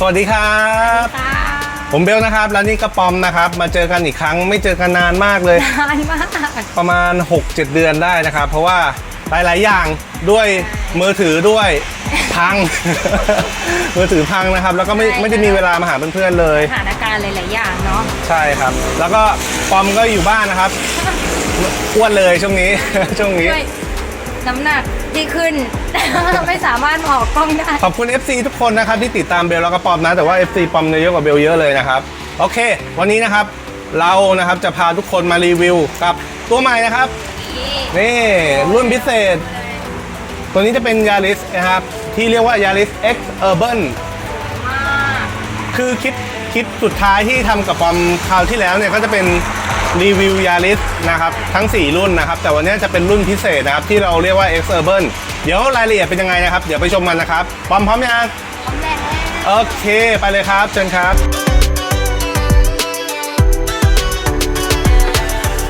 สวัสดีครับค่ะผมเบลนะครับแล้วนี่กระปอมนะครับ มาเจอกันอีกครั้งไม่เจอกันนานมากเลย นานมาก ประมาณ 6-7 เดือนได้นะครับ เพราะว่าหลาย ๆ อย่างด้วยมือถือด้วยพัง มือถือพังนะครับ แล้วก็ไม่ไม่ได้มีเวลามาหาเพื่อน ๆ เลย สถานการณ์หลาย ๆ อย่างเนาะใช่ครับ แล้วก็ปอมก็อยู่บ้านนะครับอ้วนเลยช่วงนี้ ช่วงนี้ ด้วยน้ำหนัก ที่ขึ้น ไม่สามารถออกกล้องได้ ขอบคุณ FC ทุกคนนะครับที่ติดตามเบลแล้วก็ปอมนะ แต่ว่า FC ปอมเนี่ยเยอะกว่าเบลเยอะเลยนะครับ โอเค วันนี้นะครับเรานะครับจะพาทุกคนมารีวิวกับตัวใหม่นะครับ นี่รุ่นพิเศษ ตัวนี้จะเป็น Yaris นะครับ ที่เรียกว่า Yaris X Urban คือคลิปคลิปสุดท้ายที่ทำกับปอมคราวที่แล้วเนี่ยก็จะเป็น รีวิวยาริสนะครับทั้ง 4 รุ่นนะครับ แต่วันนี้จะเป็นรุ่นพิเศษนะครับ ที่เราเรียกว่า X Urban เดี๋ยวรายละเอียดเป็นยังไงนะครับ เดี๋ยวไปชมกันนะครับปอมพร้อมยังพร้อมแล้วโอเค ไปเลยครับเชิญครับ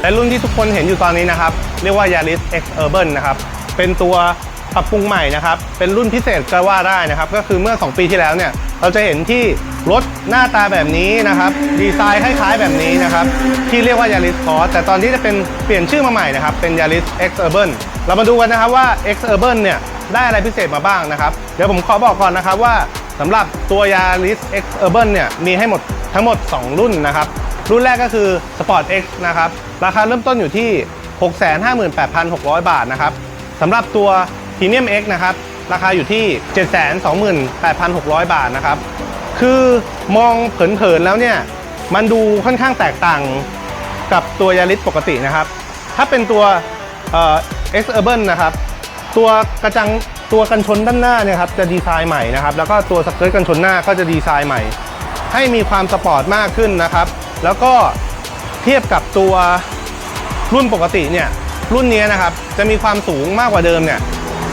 และรุ่นที่ทุกคนเห็นอยู่ตอนนี้นะครับ เรียกว่า Yaris X Urban นะครับ เป็นตัว ปรับปรุงใหม่นะครับ เป็นรุ่นพิเศษก็ว่าได้นะครับ ก็คือเมื่อ 2 ปีที่แล้วเนี่ย เราจะเห็นที่รถหน้าตาแบบนี้นะครับ ดีไซน์คล้ายๆแบบนี้นะครับ ที่เรียกว่า Yaris Cross แต่ตอนนี้จะเป็นเปลี่ยนชื่อมาใหม่นะครับ เป็น Yaris X Urban เรามาดูกันนะครับว่า X Urban เนี่ยได้อะไรพิเศษมาบ้างนะครับ เดี๋ยวผมขอบอกก่อนนะครับว่าสำหรับตัว Yaris X Urban เนี่ยมีให้หมดทั้งหมด 2 รุ่นนะครับ รุ่นแรกก็คือ Sport X นะครับ ราคาเริ่มต้นอยู่ที่ 658,600 บาทนะครับสำหรับตัว Premium X นะครับ ราคาอยู่ที่ 728,600 บาทนะครับ คือมองเผินๆแล้วเนี่ย มันดูค่อนข้างแตกต่างกับตัวยาริสปกตินะครับ ถ้าเป็นตัวเอ่อ X Urban นะครับ ตัวกระจังตัวกันชนด้านหน้าเนี่ยครับจะดีไซน์ใหม่นะครับ แล้วก็ตัวสเกิร์ตกันชนหน้าก็จะดีไซน์ใหม่ ให้มีความสปอร์ตมากขึ้นนะครับ แล้วก็เทียบกับตัวรุ่นปกติเนี่ยรุ่นนี้นะครับจะมีความสูงมากกว่าเดิมเนี่ย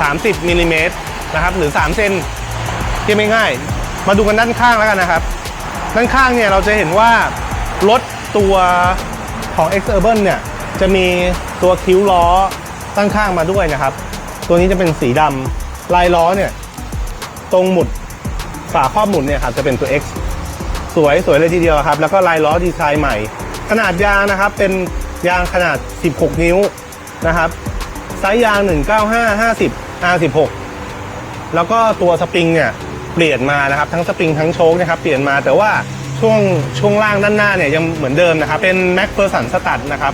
30มิลลิเมตรนะครับหรือ 3 เซนทียบง่าย มาดูกันด้านข้างแล้วกันนะครับ ด้านข้างเนี่ยเราจะเห็นว่ารถตัวของ X Urban เนี่ยจะมีตัวคิ้วล้อด้านข้างมาด้วยนะครับ ตัวนี้จะเป็นสีดำลายล้อเนี่ยตรงหมุดฝาครอบหมุดเนี่ยครับจะเป็นตัว X สวยสวยเลยทีเดียวครับ แล้วก็ลายล้อดีไซน์ใหม่ ขนาดยางนะครับ เป็นยางขนาด 16 นิ้วนะครับไซส์ยาง 195 50 R16 แล้วก็ตัวสปริงเนี่ยเปลี่ยนมานะครับ ทั้งสปริงทั้งโช๊คนะครับเปลี่ยนมาแต่ว่าช่วงช่วงล่างด้านหน้าเนี่ยยังเหมือนเดิมนะครับ เป็น Mac p e r s o n สตัดนะครับ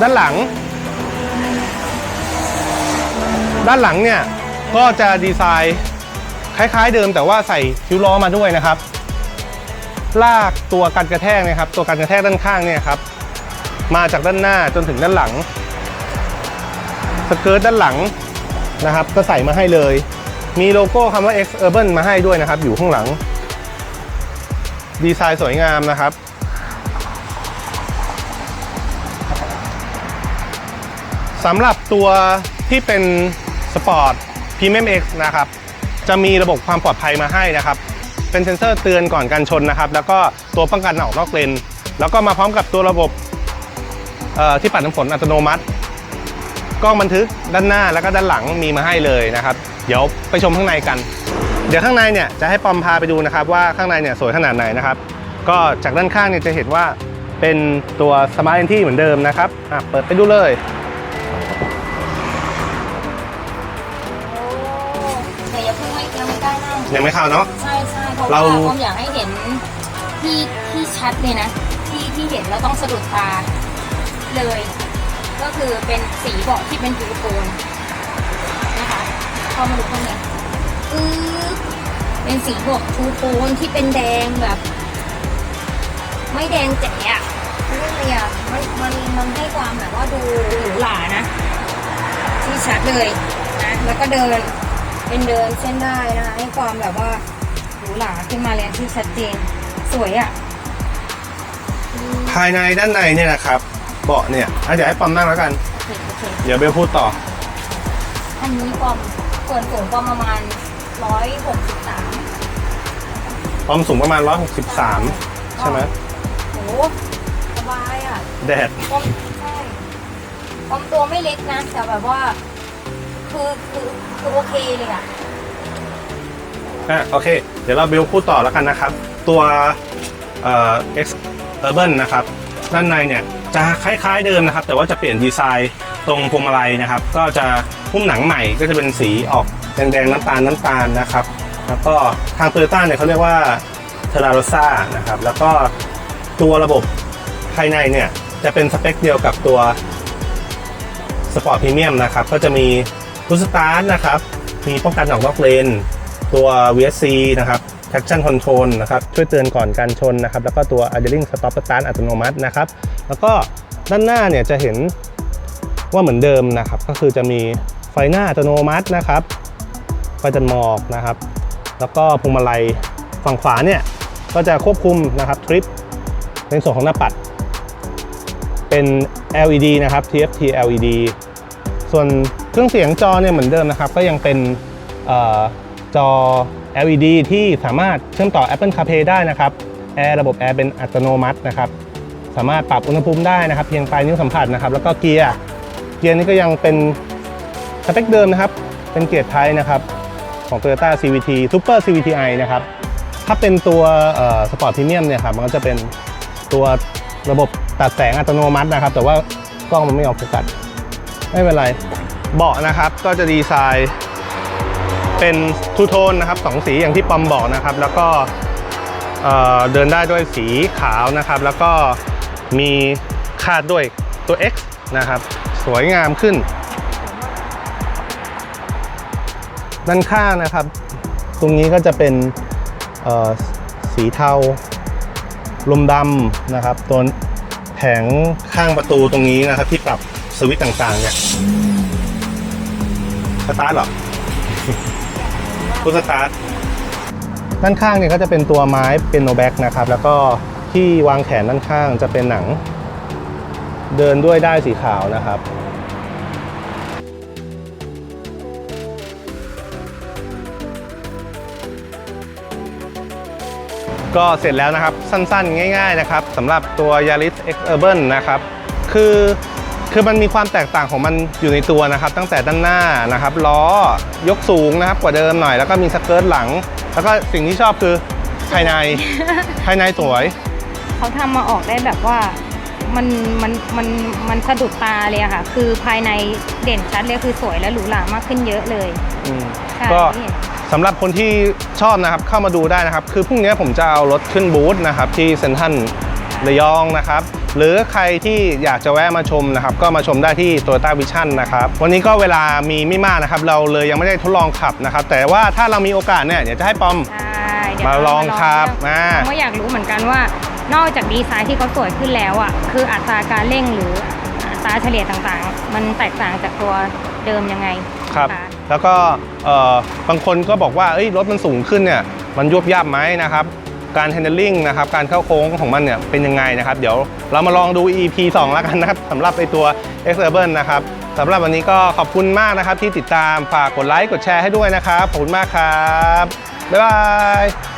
ด้านหลัง ด้านหลังเนี่ยก็จะดีไซน์คล้ายๆเดิมแต่ว่าใส่คิ้วล้อมาด้วยนะครับ ลากตัวกันกระแทกนะครับ ตัวกันกระแทกด้านข้างเนี่ยครับ มาจากด้านหน้าจนถึงด้านหลัง เกิร์ตด้านหลังนะครับ ก็ใส่มาให้เลย มีโลโก้คำว่า X Urban มาให้ด้วยนะครับ อยู่ข้างหลัง ดีไซน์สวยงามนะครับ สำหรับตัวที่เป็นสปอร์ต Premium X นะครับ จะมีระบบความปลอดภัยมาให้นะครับ เป็นเซ็นเซอร์เตือนก่อนการชนนะครับ แล้วก็ตัวป้องกันออกนอกเลน แล้วก็มาพร้อมกับตัวระบบที่ปัดน้ำฝนอัตโนมัติ กล้องบันทึกด้านหน้าแล้วก็ด้านหลังมีมาให้เลยนะครับ เดี๋ยวไปชมข้างในกัน เดี๋ยวข้างในเนี่ยจะให้ปอมพาไปดูนะครับว่าข้างในเนี่ยสวยขนาดไหนนะครับ ก็จากด้านข้างเนี่ยจะเห็นว่าเป็นตัว Smart Entry เหมือนเดิมนะครับอะเปิดไปดูเลยแต่อย่าเพิ่งไม่ยังไม่กล้านั่งยังไม่เข้าเนาะ ใช่ใช่เพราะเราว่าผมอยากให้เห็นที่ที่ชัดเลยนะ ที่ที่เห็นแล้วต้องสะดุดตาเลย ก็คือเป็นสีเบาะที่เป็นทูโทนนะคะเข้ามาดูข้างในอือเป็นสีเบาะทูโทนที่เป็นแดงแบบ ไม่แดงแจ๋อะเรียกอะไรอะมันมันมันให้ความแบบว่าดูหรูหรานะที่ชัดเลยนะแล้วก็เดินเป็นเดินเส้นได้นะคะให้ความแบบว่าหรูหราขึ้นมาเลยที่ชัดเจนสวยอะ่ะภายในด้านในเนี่ยนะครับ เบาะเนี่ยอะเดี๋ยวให้ปอมนั่งแล้วกัน โอเคโอเคเดี๋ยวเบลพูดต่อ อันนี้ความส่วนสูงความประมาณร้อยหกสิบสามปอมสูงประมาณ 163 ใช่ไหมโหสบายอะ่ะแดด ความใช่ความตัวไม่เล็กนะ แต่แบบว่า คือคือคือโอเคเลยอะ่ะ อะโอเค เดี๋ยวเราเบลพูดต่อแล้วกันนะครับ ตัวเอ่อ X Urban นะครับ ด้านในเนี่ย จะคล้ายๆเดิมนะครับ แต่ว่าจะเปลี่ยนดีไซน์ตรงพวงมาลัยนะครับ ก็จะหุ้มหนังใหม่ก็จะเป็นสีออกแดงๆน้ำตาลน้ำตาลนะครับ แล้วก็ทาง t o y ยต้าเนี่ยเขาเรียกว่าเทราโรซ่านะครับ แล้วก็ตัวระบบภายในเนี่ยจะเป็นสเปคเดียวกับตัวสปอร์ตพรีเมียมนะครับ ก็จะมีพุ s สตาร์ทนะครับ มีป้องกันออกนอกเลน ตัว VSC นะครับ traction control นะครับช่วยเตือนก่อนการชนนะครับแล้วก็ตัว idling stop start อัตโนมัตินะครับแล้วก็ด้านหน้าเนี่ยจะเห็นว่าเหมือนเดิมนะครับก็คือจะมีไฟหน้าอัตโนมัตินะครับไฟตัดหมอกนะครับ แล้วก็พวงมาลัยฝั่งขวาเนี่ยก็จะควบคุมนะครับทริปในส่วนของหน้าปัด เป็น LED นะครับ TFT LED ส่วนเครื่องเสียงจอเนี่ยเหมือนเดิมนะครับ ก็ยังเป็นออจอ LED ที่สามารถเชื่อมต่อ Apple CarPlay ได้นะครับแอร์ระบบแอร์เป็นอัตโนมัตินะครับสามารถปรับอุณหภูมิได้นะครับ เพียงปลายนิ้วสัมผัสนะครับ แล้วก็เกียร์เกียร์นี่ก็ยังเป็นสเปคเดิมนะครับ เป็นเกียร์ไทยนะครับของ Toyota CVT Super CVTi นะครับ ถ้าเป็นตัวสปอร์ตพรีเมียมเนี่ยครับมันก็จะเป็นตัวระบบตัดแสงอัตโนมัตินะครับ แต่ว่ากล้องมันไม่ออกโฟกัสไม่เป็นไร เบาะนะครับก็จะดีไซน์ เป็นทูโทนนะครับสองสีอย่างที่ปอมบอกนะครับ แล้วก็เอ่อเดินได้ด้วยสีขาวนะครับ แล้วก็มีคาดด้วยตัว X นะครับ สวยงามขึ้น ด้านข้างนะครับ ตรงนี้ก็จะเป็นสีเทาลมดำนะครับ ตัวแผงข้างประตูตรงนี้นะครับ ที่ปรับสวิตต่างๆเนี่ยสตาร์ทหรอ ตัวสตาร์ทด้านข้างเนี่ยก็จะเป็นตัวไม้เป็นโนแบ็กนะครับ แล้วก็ที่วางแขนด้านข้างจะเป็นหนัง เดินด้วยได้สีขาวนะครับก็เสร็จแล้วนะครับสั้นๆ ง่าย ๆ นะครับสำหรับตัว Yaris X Urban นะครับ คือ คือมันมีความแตกต่างของมันอยู่ในตัวนะครับ ตั้งแต่ด้านหน้านะครับล้อยกสูงนะครับกว่าเดิมหน่อย แล้วก็มีสเกิร์ตหลัง แล้วก็สิ่งที่ชอบคือภายในภายในสวย เขาทำมาออกได้แบบว่ามันมันมันมันสะดุดตาเลยอะค่ะ คือภายในเด่นชัดเลยคือสวยและหรูหรามากขึ้นเยอะเลยอืมใช่ก็ที่เห็นสำหรับคนที่ชอบนะครับเข้ามาดูได้นะครับ คือพรุ่งนี้ผมจะเอารถขึ้นบูธนะครับที่เซ็นทรัล ระยองนะครับหรือใครที่อยากจะแวะมาชมนะครับก็มาชมได้ที่ Toyota Vision นะครับวันนี้ก็เวลามีไม่มากนะครับเราเลยยังไม่ได้ทดลองขับนะครับแต่ว่าถ้าเรามีโอกาสเนี่ยเดี๋ยวจะให้ปอมใช่เดี๋ยวมาลองครับมาผมก็อยากรู้เหมือนกันว่านอกจากดีไซน์ที่เขาสวยขึ้นแล้วอะคืออัตราการเร่งหรืออัตราเฉลี่ยต่างๆ มันแตกต่างจากตัวเดิมยังไงครับะแล้วก็เอ่อบางคนก็บอกว่าเอ้ยรถมันสูงขึ้นเนี่ยมันยวบยาบไหมนะครับ การ handling นะครับการเข้าโค้งของมันเนี่ยเป็นยังไงนะครับ เดี๋ยวเรามาลองดู EP 2 แล้วกันนะครับสำหรับไอตัว X Urban นะครับสำหรับวันนี้ก็ขอบคุณมากนะครับที่ติดตามฝากกดไลค์กดแชร์ให้ด้วยนะครับขอบคุณมากครับบ๊ายบาย